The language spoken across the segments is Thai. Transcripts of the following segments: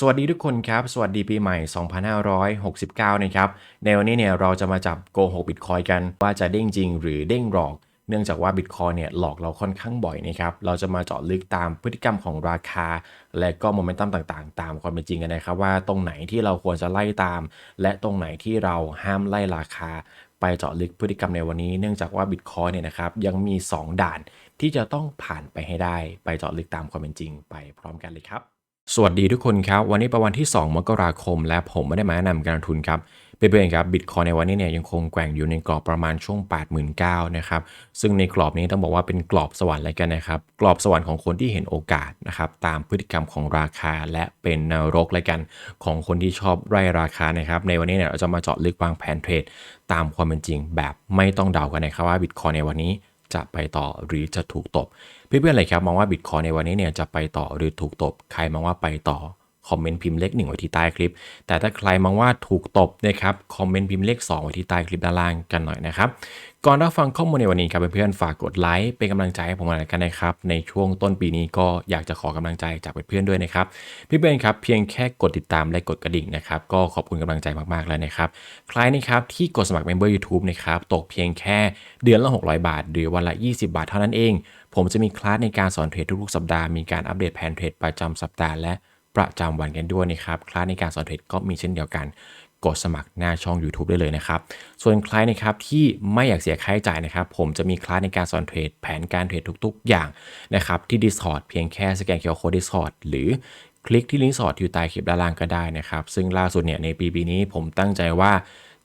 สวัสดีทุกคนครับ สวัสดีปีใหม่ 2569 นะครับ ในวันนี้เนี่ยเราจะมาจับโกหกบิตคอยกันว่าจะเด้งจริงหรือเด้งหลอก เนื่องจากว่าบิตคอยเนี่ยหลอกเราค่อนข้างบ่อยนะครับ เราจะมาเจาะลึกตามพฤติกรรมของราคา และก็โมเมนตัมต่างๆ ตามความเป็นจริงกันนะครับ ว่าตรงไหนที่เราควรจะไล่ตาม และตรงไหนที่เราห้ามไล่ราคา ไปเจาะลึกพฤติกรรมในวันนี้ เนื่องจากว่าบิตคอยเนี่ยนะครับยังมี 2 ด่านที่จะต้องผ่านไปให้ได้ ไปเจาะลึกตามความเป็นจริง ไปพร้อมกันเลยครับ สวัสดีทุกคนครับ วันนี้เป็นวันที่ 2 มกราคม และผมไม่ได้มาแนะนำการลงทุนครับเพื่อนๆครับบิตคอยในวันนี้เนี่ยยังคงแกว่งอยู่ในกรอบประมาณช่วง 89,000นะครับซึ่งในกรอบนี้ต้องบอกว่าเป็นกรอบสวรรค์เลยกันนะครับกรอบสวรรค์ของคนที่เห็นโอกาสนะครับตามพฤติกรรมของราคาและเป็นนรกเลยกัน ของคนที่ชอบไร่ราคานะครับในวันนี้เนี่ยเราจะมาเจาะลึกวางแผนเทรด ตามความเป็นจริงแบบไม่ต้องเดากันนะครับว่าบิตคอยในวันนี้จะไปต่อหรือจะถูกตบ เพื่อนๆเลยครับมองว่าบิตคอยในวันนี้เนี่ยจะไปต่อหรือถูกตบใครมองว่าไปต่อ คอมเมนต์พิมพ์เลขหนึ่งไว้ที่ใต้คลิป แต่ถ้าใครมองว่าถูกตบนะครับคอมเมนต์พิมพ์เลข2ไว้ที่ใต้คลิปด้านล่างกันหน่อยนะครับก่อนรับฟังข้อมูลในวันนี้ครับเพื่อนๆฝากกดไลค์เป็นกำลังใจให้ผมหน่อยกันนะครับในช่วงต้นปีนี้ก็อยากจะขอกำลังใจจากเพื่อนๆด้วยนะครับเพื่อนๆครับเพียงแค่กดติดตามและกดกระดิ่งนะครับก็ขอบคุณกำลังใจมากๆแล้วนะครับใครนะครับที่กดสมัครเมมเบอร์ YouTube นะครับตกเพียงแค่เดือนละ 600 บาท หรือวันละ 20 บาทเท่านั้นเอง ผมจะมีคลาสในการสอนเทรดทุกๆสัปดาห์มีการอัปเดตแผนเทรดประจำสัปดาห์และ ประจำวันกันด้วยนะครับคลาสในการสอนเทรดก็มีเช่นเดียวกัน กดสมัครหน้าช่อง YouTube ได้เลยนะครับ ส่วนใครนะครับที่ไม่อยากเสียค่าใช้จ่ายนะครับ ผมจะมีคลาสในการสอนเทรดแผนการเทรดทุก ๆ อย่างนะครับที่ Discord เพียงแค่สแกนเคอร์โคด Discord หรือคลิกที่ลิงก์สอดอยู่ใต้คลิปด้านล่างก็ได้นะครับ ซึ่งล่าสุดเนี่ยในปีปีนี้ผมตั้งใจว่า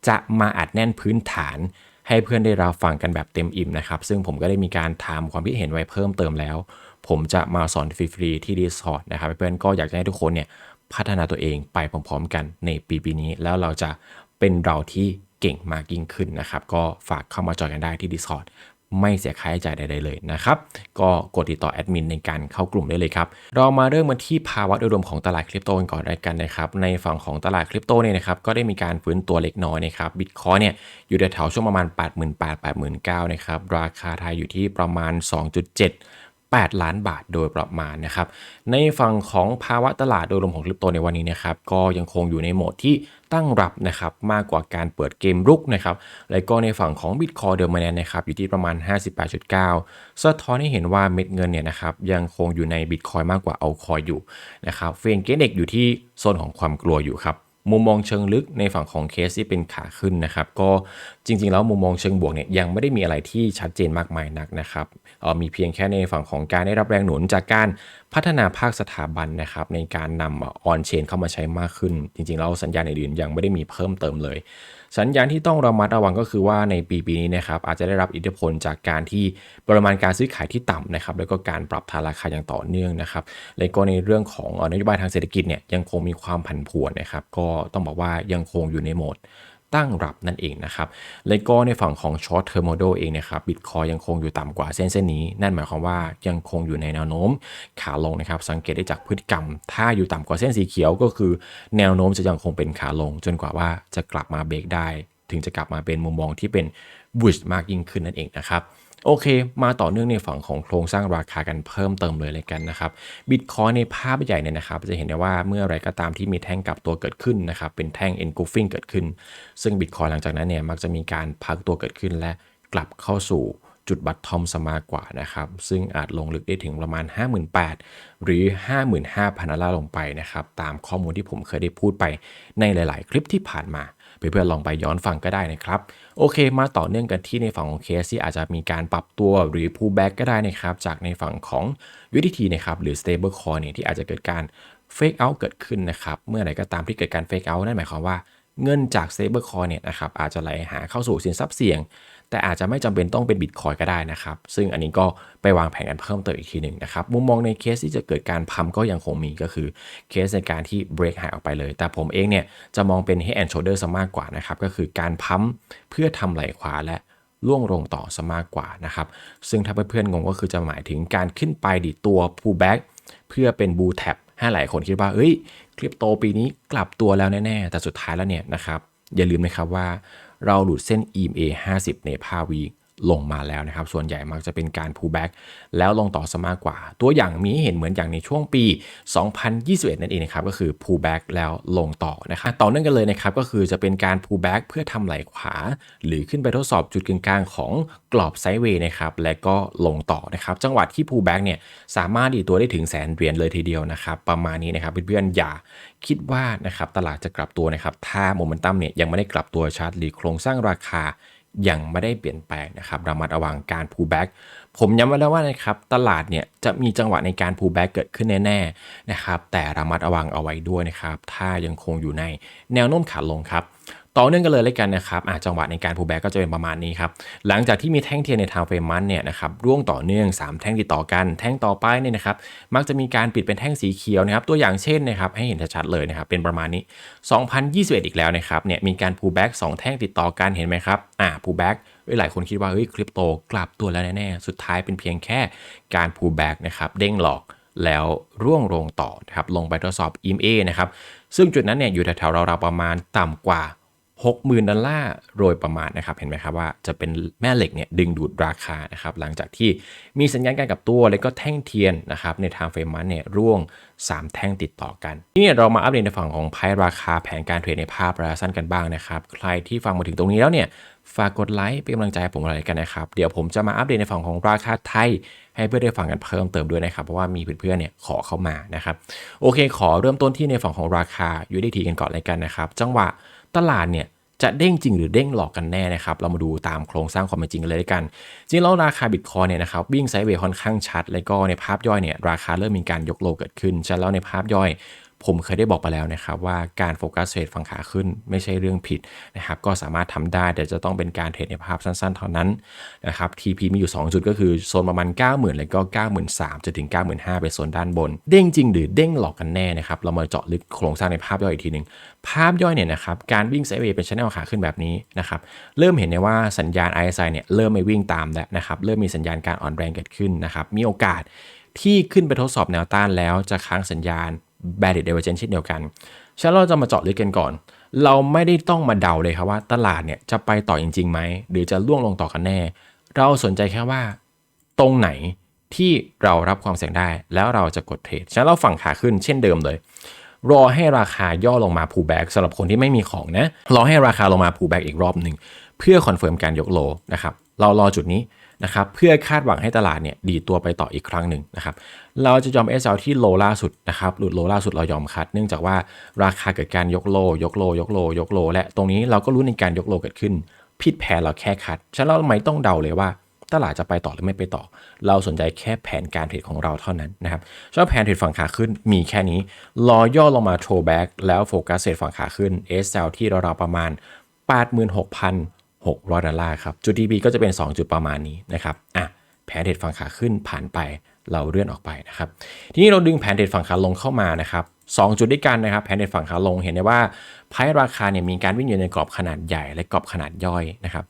จะมาอัดแน่นพื้นฐานให้เพื่อนได้รับฟังกันแบบเต็มอิ่มนะครับ ซึ่งผมก็ได้มีการถามความคิดเห็นไว้เพิ่มเติมแล้ว ผมจะมาสอนฟรีๆที่ Discord นะครับเพื่อนๆก็อยากจะให้ทุกคนเนี่ยพัฒนาตัวเองไปพร้อมๆกันในปีปีนี้ แล้วเราจะเป็นเราที่เก่งมากยิ่งขึ้นนะครับ ก็ฝากเข้ามาจอยกันได้ที่ Discord ไม่เสียค่าใช้จ่ายใดๆเลยนะครับ ก็กดติดต่อแอดมินในการเข้ากลุ่มได้เลยครับ เรามาเริ่มกันที่ภาวะโดยรวมของตลาดคริปโตกันก่อนได้กันนะครับ ในฝั่งของตลาดคริปโตเนี่ยนะครับ ก็ได้มีการฟื้นตัวเล็กน้อยนะครับ บิตคอยเนี่ยอยู่แถวช่วงประมาณ 8 8 8 9 0 0นะครับ ราคาไทยอยู่ที่ประมาณ 2.7 8 ล้านบาทโดยประมาณนะครับ ในฝั่งของภาวะตลาดโดยรวมของคริปโตในวันนี้นะครับก็ยังคงอยู่ในโหมดที่ตั้งรับนะครับมากกว่าการเปิดเกมรุกนะครับและก็ในฝั่งของ Bitcoin เดิมมาเนี่ยนะครับอยู่ที่ประมาณ 58.9 สะท้อนให้เห็นว่าเม็ดเงินเนี่ยนะครับยังคงอยู่ใน Bitcoin มากกว่าเอาคอยอยู่นะครับเฟงเกนเด็กอยู่ที่โซนของความกลัวอยู่ครับ มุมมองเชิงลึกในฝั่งของเคสที่เป็นขาขึ้นนะครับ ก็จริง ๆ แล้วมุมมองเชิงบวกเนี่ยยังไม่ได้มีอะไรที่ชัดเจนมากมายนักนะครับออมีเพียงแค่ในฝั่งของการได้รับแรงหนุนจากการ พัฒนาภาคสถาบันนะครับในการนำออนเชนเข้ามาใช้มากขึ้น จริงๆแล้วสัญญาณอื่นๆยังไม่ได้มีเพิ่มเติมเลย สัญญาณที่ต้องระมัดระวังก็คือว่าในปีปีนี้นะครับอาจจะได้รับอิทธิพลจากการที่ปริมาณการซื้อขายที่ต่ำนะครับแล้วก็การปรับฐานราคาอย่างต่อเนื่องนะครับและก็ในเรื่องของนโยบายทางเศรษฐกิจเนี่ยยังคงมีความผันผวนนะครับก็ต้องบอกว่ายังคงอยู่ในโหมด ตั้งรับนั่นเองนะครับ และก็ในฝั่งของช็อตเทอร์โมโดเองนะครับบิตคอยยังคงอยู่ต่ำกว่าเส้นเส้นนี้ นั่นหมายความว่ายังคงอยู่ในแนวโน้มขาลงนะครับ สังเกตได้จากพฤติกรรม ถ้าอยู่ต่ำกว่าเส้นสีเขียวก็คือ แนวโน้มจะยังคงเป็นขาลง จนกว่าว่าจะกลับมาเบรกได้ ถึงจะกลับมาเป็นมุมมองที่เป็นบูชมากยิ่งขึ้นนั่นเองนะครับ โอเค มาต่อเนื่องในฝั่งของโครงสร้างราคากันเพิ่มเติมเลยเลยกันนะครับบิตคอยในภาพใหญ่เนี่ยนะครับ จะเห็นได้ว่าเมื่อไรก็ตามที่มีแท่งกลับตัวเกิดขึ้นนะครับ เป็นแท่ง engulfing เกิดขึ้น ซึ่งบิตคอยหลังจากนั้นเนี่ยมักจะมีการพักตัวเกิดขึ้นและกลับเข้าสู่จุดบัตทอมสมากกว่านะครับ ซึ่งอาจลงลึกได้ถึงประมาณ 58,000 หรือ 55,000ดอลลาร์ลงไปนะครับ ตามข้อมูลที่ผมเคยได้พูดไปในหลาย ๆ คลิปที่ผ่านมา เพื่อนๆลองไปย้อนฟังก็ได้นะครับ โอเค มาต่อเนื่องกันที่ในฝั่งของเคสที่อาจจะมีการปรับตัวหรือ pullback ก็ได้นะครับ จากในฝั่งของ USDT นะครับหรือ stable coin เนี่ยที่อาจจะเกิดการ fake out เกิดขึ้นนะครับ เมื่อไหร่ก็ตามที่เกิดการ fake out นั่นหมายความว่า เงินจาก stable coin เนี่ยนะครับอาจจะไหลหาเข้าสู่สินทรัพย์เสี่ยง แต่อาจจะไม่จำเป็นต้องเป็นบิตคอยก็ได้นะครับ ซึ่งอันนี้ก็ไปวางแผนกันเพิ่มเติมอีกทีหนึ่งนะครับ มุมมองในเคสที่จะเกิดการพัมก็ยังคงมีก็คือเคสในการที่ break หายออกไปเลย แต่ผมเองเนี่ยจะมองเป็น head and shoulder ซะมากกว่านะครับ ก็คือการพัมเพื่อทำไหลขวาและล่วงลงต่อซะมากกว่านะครับ ซึ่งถ้าเพื่อนๆงงก็คือจะหมายถึงการขึ้นไปดิตัว pullback เพื่อเป็น bull tap ให้หลายคนคิดว่าเอ้ยคริปโตปีนี้กลับตัวแล้วแน่ๆ แต่สุดท้ายแล้วเนี่ยนะครับ อย่าลืมนะครับว่าเราหลุดเส้น EMA 50 ในภาวี ลงมาแล้วนะครับ ส่วนใหญ่มักจะเป็นการ pullback แล้วลงต่อซะมากกว่า ตัวอย่างมีให้เห็นเหมือนอย่างในช่วงปี 2021 นั่นเองนะครับ ก็คือ pullback แล้วลงต่อนะครับต่อเนื่องกันเลยนะครับ ก็คือจะเป็นการ pullback เพื่อทำไหลขวา หรือขึ้นไปทดสอบจุดกึ่งกลางของกรอบไซด์เวย์นะครับ และก็ลงต่อนะครับ จังหวะที่ pullback เนี่ยสามารถดีตัวได้ถึงแสนเหรียญเลยทีเดียวนะครับ ประมาณนี้นะครับเพื่อนๆอย่าคิดว่านะครับตลาดจะกลับตัวนะครับถ้าโมเมนตัมเนี่ยยังไม่ได้กลับตัวชัดหรือโครงสร้างราคา ยังไม่ได้เปลี่ยนแปลงนะครับระมัดระวังการ pullback ผมย้ำไว้แล้วว่านะครับตลาดเนี่ยจะมีจังหวะในการ pullback เกิดขึ้นแน่ๆนะครับแต่ระมัดระวังเอาไว้ด้วยนะครับถ้ายังคงอยู่ในแนวโน้มขาลงครับ ต่อเนื่องกันเลยเลยกันนะครับจังหวะในการ pullback ก็จะเป็นประมาณนี้ครับ หลังจากที่มีแท่งเทียนในทางเฟรมมันเนี่ยนะครับร่วงต่อเนื่อง 3 แท่งติดต่อกัน แท่งต่อไปเนี่ยนะครับ มักจะมีการปิดเป็นแท่งสีเขียวนะครับ ตัวอย่างเช่นนะครับ ให้เห็นชัดๆเลยนะครับ เป็นประมาณนี้ 2021 อีกแล้วนะครับ เนี่ยมีการ pullback 2แท่งติดต่อกันเห็นไหมครับ อ่า pullback หลายคนคิดว่าเฮ้ยคริปโตกลับตัวแล้วแน่ๆ สุดท้ายเป็นเพียงแค่การ pullback นะครับ เด้งหลอกแล้วร่วงลงต่อนะครับ ลงไปทดสอบ EMA นะครับ ซึ่งจุดนั้นเนี่ยอยู่แถวๆเราประมาณต่ำกว่า 60,000 ดอลลาร์โดยประมาณนะครับ เห็นไหมครับว่าจะเป็นแม่เหล็กเนี่ยดึงดูดราคานะครับ หลังจากที่มีสัญญาณการกับตัว แล้วก็แท่งเทียนนะครับในทางเฟรมมันเนี่ยร่วง 3 แท่งติดต่อกันทีนี้เรามาอัปเดตในฝั่งของไพ่ราคาแผนการเทรดในภาพระยะสั้นกันบ้างนะครับ ใครที่ฟังมาถึงตรงนี้แล้วเนี่ยฝากกดไลค์เป็นกำลังใจให้ผมอะไรกันนะครับ เดี๋ยวผมจะมาอัปเดตในฝั่งของราคาไทย ให้เพื่อนได้ฟังกันเพิ่มเติมด้วยนะครับ เพราะว่ามีเพื่อนๆเนี่ยขอเข้ามานะครับ โอเค ขอเริ่มต้นที่ในฝั่งของราคา USDT กันก่อนเลยกันนะครับ จังหวะ ตลาดเนี่ยจะเด้งจริงหรือเด้งหลอกกันแน่นะครับ เรามาดูตามโครงสร้างความเป็นจริงกันเลยด้วยกัน จริงแล้วราคาบิตคอยเนี่ยนะครับวิ่งไซด์เวย์ค่อนข้างชัด แล้วก็ในภาพย่อยเนี่ยราคาเริ่มมีการยกโลเกิดขึ้นฉะนั้นแล้วในภาพย่อย ผมเคยได้บอกไปแล้วนะครับว่าการโฟกัสเทรดฝั่งขาขึ้นไม่ใช่เรื่องผิดนะครับก็สามารถทำได้แต่จะต้องเป็นการเทรดในภาพสั้นๆ เท่านั้นนะครับ TP มีอยู่ 2 จุดก็คือโซนประมาณ 90,000 แล้วก็ 93,000จนถึง 95,000เป็นโซนด้านบน เด้งจริงหรือเด้งหลอกกันแน่นะครับเรามาเจาะลึกโครงสร้างในภาพย่อยอีกทีหนึ่งภาพย่อยเนี่ยนะครับการวิ่งไซด์เวย์เป็นชแนลขาขึ้นแบบนี้นะครับเริ่มเห็นได้ว่าสัญญาณ RSI เนี่ยเริ่มไม่วิ่งตามแล้วนะครับเริ่มมีสัญญาณการอ่อนแรงเกิดขึ้นนะครับมีโอกาสที่ขึ้นไปทดสอบแนวต้านแล้วจะค้างสัญญาณ b a r r i e r divergence เช่นเดียวกันฉะนั้นเราจะมาเจาะลึกกันก่อน เราไม่ได้ต้องมาเดาเลยครับว่าตลาดเนี่ยจะไปต่อจริงๆไหมหรือจะล่วงลงต่อกันแน่ เราสนใจแค่ว่า ตรงไหนที่เรารับความเสี่ยงได้ แล้วเราจะกดเทรดฉะนั้นเราฝั่งขาขึ้นเช่นเดิมเลย รอให้ราคาย่อลงมา pullback สำหรับคนที่ไม่มีของนะรอให้ราคาลงมา pullback อีกรอบหนึ่งเพื่อคอนเฟิร์มการยกโลนะครับเรารอจุดนี้ นะครับเพื่อคาดหวังให้ตลาดเนี่ยดีตัวไปต่ออีกครั้งหนึ่งนะครับเราจะยอม SL ที่โลล่าสุดนะครับหลุดโลล่าสุดเรายอมคัด เนื่องจากว่าราคาเกิดการยกโล ยกโล ยกโล ยกโล และตรงนี้เราก็รู้ในการยกโลเกิดขึ้น ผิดแผนเราแค่คัดฉะนั้นเราไม่ต้องเดาเลยว่าตลาดจะไปต่อหรือไม่ไปต่อ เราสนใจแค่แผนการเทรดของเราเท่านั้นนะครับชอบแผนเทรดฝั่งขาขึ้นมีแค่นี้ รอย่อลงมาโทรแบ็กแล้วโฟกัสเทรดฝั่งขาขึ้น SL ที่เราๆประมาณ 86,000 600 ดอลลาร์ครับ จุด DB ก็จะเป็น 2 จุดประมาณนี้นะครับอะแผนเทรดฝั่งขาขึ้นผ่านไปเราเลื่อนออกไปนะครับ ทีนี้เราดึงแผนเทรดฝั่งขาลงเข้ามานะครับสจุดด้วยกันนะครับ แผนเทรดฝั่งขาลงเห็นได้ว่าไพ่ราคาเนี่ยมีการวิ่งอยู่ในกรอบขนาดใหญ่และกรอบขนาดย่อยนะครับ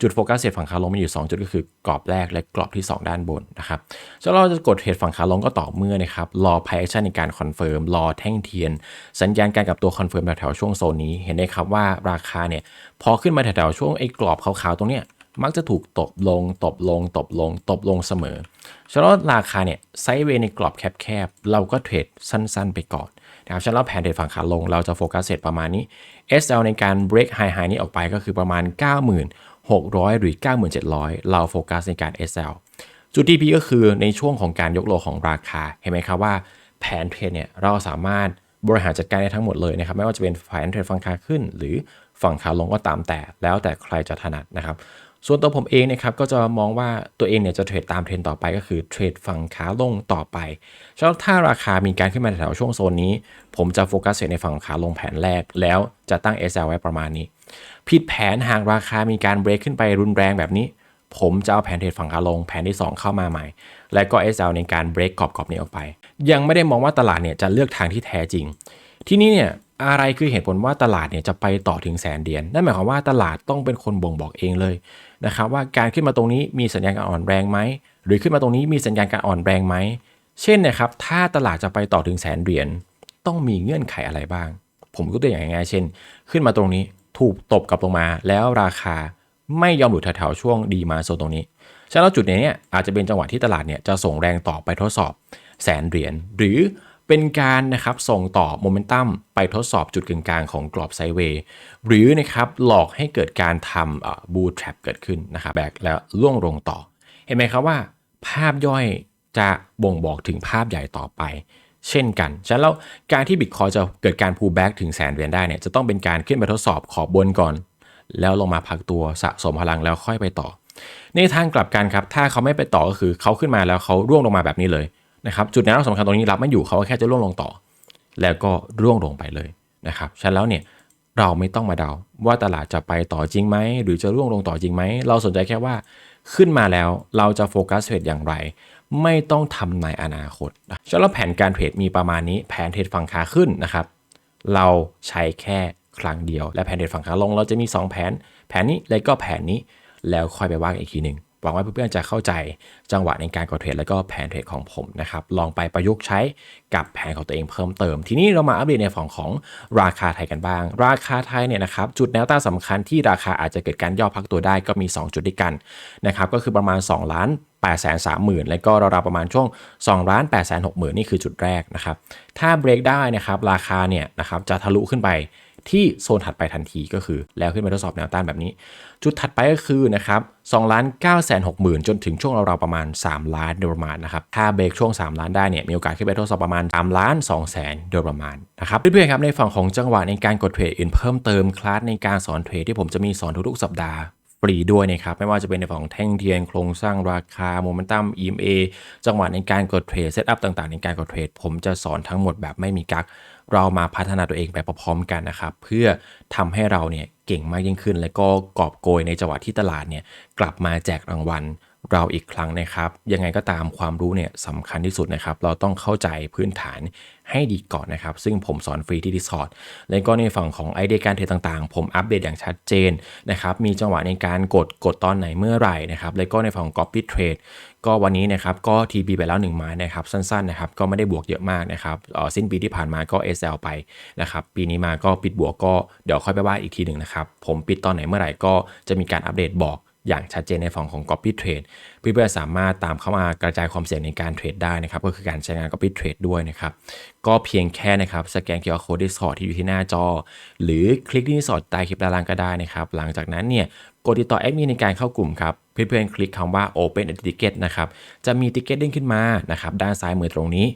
จุดโฟกัสเทรดฝั่งขาลงมีอยู่ 2 จุดก็คือกรอบแรกและกรอบที่ 2 ด้านบนนะครับจะเราจะกดเทรดฝั่งขาลงก็ต่อเมื่อนะครับรอไพ่แอคชั่นในการคอนเฟิร์มรอแท่งเทียน สัญญาณการกับตัวคอนเฟิร์มแถวๆช่วงโซนนี้เห็นได้ครับว่าราคาเนี่ยพอขึ้นมาแถวๆช่วงไอ้กรอบขาวๆตรงเนี้ยมักจะถูกตบลง ตบลง ตบลง ตบลงเสมอฉะนั้นราคาเนี่ยไซด์เวในกรอบแคบๆ เราก็เทรดสั้นๆ ไปก่อนนะครับฉะนั้นแผนเทรดฝั่งขาลง เราจะโฟกัสเสร็จประมาณนี้ SL ในการ break high high นี้ออกไปก็คือประมาณ 600 หรือ 9700 เราโฟกัสในการ SL จุดที่พีก็คือในช่วงของการยกโลของราคา เห็นไหมครับว่าแผนเทรดเนี่ยเราสามารถบริหารจัดการได้ทั้งหมดเลยนะครับ ไม่ว่าจะเป็นแผนเทรดฝั่งขาขึ้น หรือฝั่งขาลงก็ตามแต่ แล้วแต่ใครจะถนัดนะครับ ส่วนตัวผมเองนะครับก็จะมองว่าตัวเองเนี่ยจะเทรดตามเทรนต่อไปก็คือเทรดฝั่งขาลงต่อไปฉะนั้นถ้าราคามีการขึ้นมาแถวช่วงโซนนี้ ผมจะโฟกัสในฝั่งขาลงแผนแรก แล้วจะตั้ง SL ไว้ประมาณนี้ ผิดแผนหากราคามีการเบรกขึ้นไปรุนแรงแบบนี้ ผมจะเอาแผนเทรดฝั่งขาลงแผนที่ 2 เข้ามาใหม่ และก็ SL ในการเบรกกรอบๆนี้ออกไป ยังไม่ได้มองว่าตลาดเนี่ยจะเลือกทางที่แท้จริง ที่นี้เนี่ย อะไรคือเหตุผลว่าตลาดเนี่ยจะไปต่อถึงแสนเดียนนั่นหมายความว่าตลาดต้องเป็นคนบ่งบอกเองเลยนะครับว่าการขึ้นมาตรงนี้มีสัญญาณการอ่อนแรงไหมหรือขึ้นมาตรงนี้มีสัญญาณการอ่อนแรงไหมเช่นนะครับถ้าตลาดจะไปต่อถึงแสนเหรียญต้องมีเงื่อนไขอะไรบ้าง ผมยกตัวอย่างง่ายๆเช่น ขึ้นมาตรงนี้ถูกตบกลับลงมา แล้วราคาไม่ยอมหลุดแถวๆช่วงดีมาโซนตรงนี้ฉะนั้นจุดนี้เนี่ยอาจจะเป็นจังหวะที่ตลาดเนี่ยจะส่งแรงต่อไปทดสอบแสนเหรียญหรือ เป็นการนะครับส่งต่อโมเมนตัมไปทดสอบจุดกึ่งกลางของกรอบไซเวย์หรือนะครับหลอกให้เกิดการทำบูทแทรปเกิดขึ้นนะครับแบกแล้วล่วงลงต่อ เห็นไหมครับว่า ภาพย่อยจะบ่งบอกถึงภาพใหญ่ต่อไป เช่นกัน ฉะนั้นแล้วการที่บิตคอยจะเกิดการ pull back ถึงแสนเหรียญได้เนี่ยจะต้องเป็นการขึ้นไปทดสอบขอบบนก่อน แล้วลงมาพักตัวสะสมพลังแล้วค่อยไปต่อ ในทางกลับกันครับถ้าเขาไม่ไปต่อก็คือเขาขึ้นมาแล้วเขาร่วงลงมาแบบนี้เลย นะครับจุดแนวรับสำคัญตรงนี้รับไม่อยู่เขาก็แค่จะร่วงลงต่อ แล้วก็ร่วงลงไปเลยนะครับฉะนั้นแล้วเนี่ยเราไม่ต้องมาเดาว่าตลาดจะไปต่อจริงไหมหรือจะร่วงลงต่อจริงไหมเราสนใจแค่ว่าขึ้นมาแล้วเราจะโฟกัสเทรดอย่างไร ไม่ต้องทำในอนาคตฉะนั้นแล้วแผนการเทรดมีประมาณนี้แผนเทรดฝั่งขาขึ้นนะครับ เราใช้แค่ครั้งเดียว และแผนเทรดฝั่งขาลง เราจะมี 2 แผน แผนนี้แล้วก็แผนนี้แล้วค่อยไปว่ากันอีกทีหนึ่ง หวังว่าเพื่อนๆจะเข้าใจจังหวะในการกดเทรดแล้วก็แผนเทรดของผมนะครับ ลองไปประยุกต์ใช้กับแผนของตัวเองเพิ่มเติม ทีนี้เรามาอัปเดตในฝั่งของราคาไทยกันบ้าง ราคาไทยเนี่ยนะครับจุดแนวต้านสำคัญที่ราคาอาจจะเกิดการย่อพักตัวได้ก็มี 2 จุดด้วยกันนะครับก็คือประมาณ 2 ล้าน8 3 0 0 0 0 แล้วก็ราวๆประมาณช่วง2ล้าน8 6 0 0 0 0 นี่คือจุดแรกนะครับ ถ้าเบรกได้นะครับราคาเนี่ยนะครับจะทะลุขึ้นไป ที่โซนถัดไปทันทีก็คือ แล้วขึ้นมาทดสอบแนวต้านแบบนี้ จุดถัดไปก็คือนะครับ2ล้าน9แสน6หมื่นจนถึงช่วงเราๆประมาณ 3 ล้านโดยประมาณนะครับ ถ้าเบรกช่วง 3 ล้านได้เนี่ยมีโอกาสขึ้นไปทดสอบประมาณ3ล้าน2แสนโดยประมาณนะครับเพื่อนๆครับในฝั่งของจังหวะในการกดเทรดอื่นเพิ่มเติมคลาสในการสอนเทรดที่ผมจะมีสอนทุกๆสัปดาห์ฟรีด้วยนะครับ ไม่ว่าจะเป็นในฝั่งของแท่งเทียนโครงสร้างราคาโมเมนตัม EMA จังหวะในการกดเทรดเซตอัพต่างๆ ในการกดเทรดผมจะสอนทั้งหมดแบบไม่มีกัก เรามาพัฒนาตัวเองไปพร้อมๆกันนะครับ เพื่อทำให้เราเนี่ยเก่งมากยิ่งขึ้น และก็กอบโกยในจังหวะที่ตลาดเนี่ยกลับมาแจกรางวัล เราอีกครั้งนะครับ ยังไงก็ตามความรู้เนี่ยสำคัญที่สุดนะครับ เราต้องเข้าใจพื้นฐานให้ดีก่อนนะครับ ซึ่งผมสอนฟรีที่ Discord แล้วก็ในฝั่งของไอเดียการเทรดต่างๆ ผมอัปเดตอย่างชัดเจนนะครับ มีจังหวะในการกดกดตอนไหนเมื่อไหร่นะครับ แล้วก็ในฝั่งของ Copy Trade ก็วันนี้นะครับก็ TP ไปแล้ว1ไม้นะครับสั้นๆนะครับก็ไม่ได้บวกเยอะมากนะครับสิ้นปีที่ผ่านมาก็ SL ไปนะครับปีนี้มาก็ปิดบวกก็เดี๋ยวค่อยไปว่าอีกทีหนึ่งนะครับผมปิดตอนไหนเมื่อไหร่ก็จะมีการอัปเดตบอก อย่างชัดเจนในฝั่งของ Copy Trade เพื่อนๆสามารถตามเข้ามากระจายความเสี่ยงในการเทรดได้นะครับ ก็คือการใช้งาน Copy Trade ด้วยนะครับ ก็เพียงแค่นะครับ สแกน QR Code Discord ที่อยู่ที่หน้าจอ หรือคลิกที่สอดใต้คลิปด้านล่างก็ได้นะครับ หลังจากนั้นเนี่ยกดติดต่อแอดมินในการเข้ากลุ่มครับ เพื่อนๆคลิกคำว่า Open a Ticket นะครับจะมีติเกตเด้งขึ้นมานะครับด้านซ้ายมือตรงนี้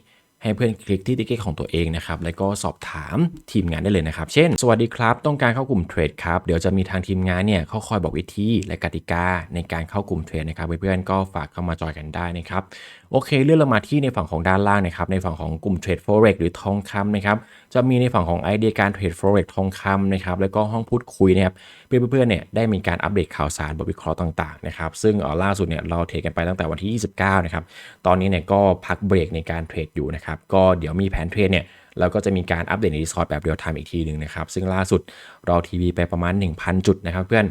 ให้เพื่อนคลิกที่ติเกตของตัวเองนะครับ แล้วก็สอบถามทีมงานได้เลยนะครับ เช่น สวัสดีครับ ต้องการเข้ากลุ่มเทรดครับ เดี๋ยวจะมีทางทีมงานเนี่ยเขาคอยบอกวิธีและกติกาในการเข้ากลุ่มเทรดนะครับ เพื่อนๆก็ฝากเข้ามาจอยกันได้นะครับโอเค เลื่อนลงมาที่ในฝั่งของด้านล่างนะครับในฝั่งของกลุ่มเทรด forex หรือทองคำนะครับจะมีในฝั่งของไอเดียการเทรด forex ทองคำนะครับแล้วก็ห้องพูดคุยนะครับเพื่อนๆเนี่ยได้มีการอัปเดตข่าวสารบทวิเคราะห์ต่างๆนะครับซึ่งล่าสุดเนี่ยเราเทรดกันไปตั้งแต่วันที่ 29 นะครับตอนนี้เนี่ยก็พักเบรกในการเทรดอยู่นะครับก็เดี๋ยวมีแผนเทรดเนี่ย เราก็จะมีการอัปเดตใน Discord แบบเรียลไทม์อีกทีหนึ่งนะครับ ซึ่งล่าสุดเราทีวีไปประมาณ 1,000 จุดนะครับเพื่อน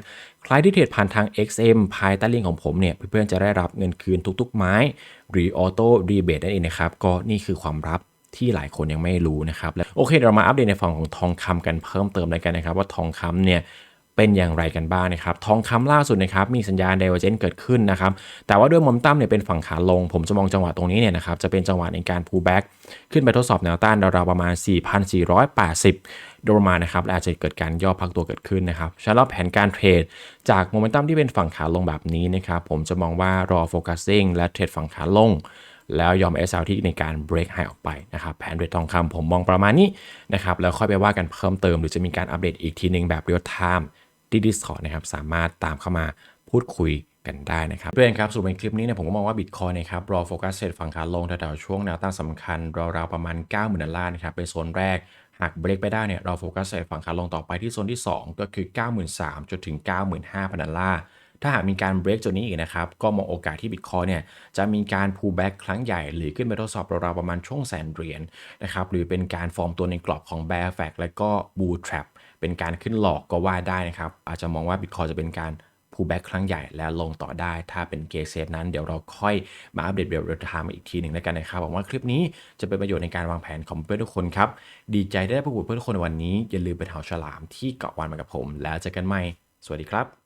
ใครที่เทรดผ่านทาง XM ภายใต้ลิงก์ของผมเนี่ยเพื่อนๆจะได้รับเงินคืนทุกๆ ไม้หรือออโต้รีเบทนั่นเองนะครับก็นี่คือความลับที่หลายคนยังไม่รู้นะครับและโอเคเดี๋ยวเรามาอัปเดตในฝั่งของทองคำกันเพิ่มเติมเลยกันนะครับ ว่าทองคำเนี่ย เป็นอย่างไรกันบ้างนะครับทองคำล่าสุดนะครับมีสัญญาณ d ด v e r g e n c e เกิดขึ้นนะครับแต่ว่าด้วยมเมตั้มเนี่ยเป็นฝั่งขาลง ผมจะมองจังหวะตรงนี้เนี่ยนะครับจะเป็นจังหวะในการ pull back ขึ้นไปทดสอบแนวต้านราวๆประมาณ 4,480 โดยประมาณนะครับและอาจจะเกิดการย่อพักตัวเกิดขึ้นนะครับฉะนั้นแผนการเทรดจากโมเมนตัมที่เป็นฝั่งขาลงแบบนี้นะครับผมจะมองว่ารอโฟกัสซิ่งและเทรดฝั่งขาลงแล้วยอม SL ที่ในการ break high ออกไปนะครับแผนเทรดทองคำผมมองประมาณนี้นะครับแล้วค่อยไปว่ากันเพิ่มเติม หรือจะมีการอัปเดตอีกทีหนึ่งแบบ real time ที่ Discord นะครับสามารถตามเข้ามาพูดคุยกันได้นะครับเพื่อนครับสรุปในคลิปนี้เนี่ยผมก็มองว่า Bitcoin นะครับรอโฟกัสเซตฝั่งขาลงแถวๆช่วงแนวต้านสำคัญราวๆประมาณ 90,000ดอลลาร์นะครับเป็นโซนแรกหากเบรกไปได้เนี่ยเราโฟกัสเซตฝั่งขาลงต่อไปที่โซนที่ 2 ก็คือ 93,000จนถึง 95,000ดอลลาร์ถ้าหากมีการเบรกจุดนี้อีกนะครับ ก็มองโอกาสที่ Bitcoin เนี่ยจะมีการ pull back ครั้งใหญ่ หรือขึ้นไปทดสอบราวๆประมาณช่วงแสนเหรียญนะครับหรือเป็นการฟอร์มตัวในกรอบของ bear flag และก็ bull trap เป็นการขึ้นหลอกก็ว่าได้นะครับ อาจจะมองว่า Bitcoin จะเป็นการ pull back ครั้งใหญ่และลงต่อได้ ถ้าเป็นเกเซฟนั้นเดี๋ยวเราค่อยมาอัปเดตเรียลไทม์อีกทีหนึ่งแล้วกันนะครับหวังว่าคลิปนี้จะเป็นประโยชน์ในการวางแผนของเพื่อนทุกคนครับ ดีใจได้พบกับเพื่อนทุกคนวันนี้ อย่าลืมเป็นเถาฉลามที่เกาะวันมากับผม แล้วเจอกันใหม่ สวัสดีครับ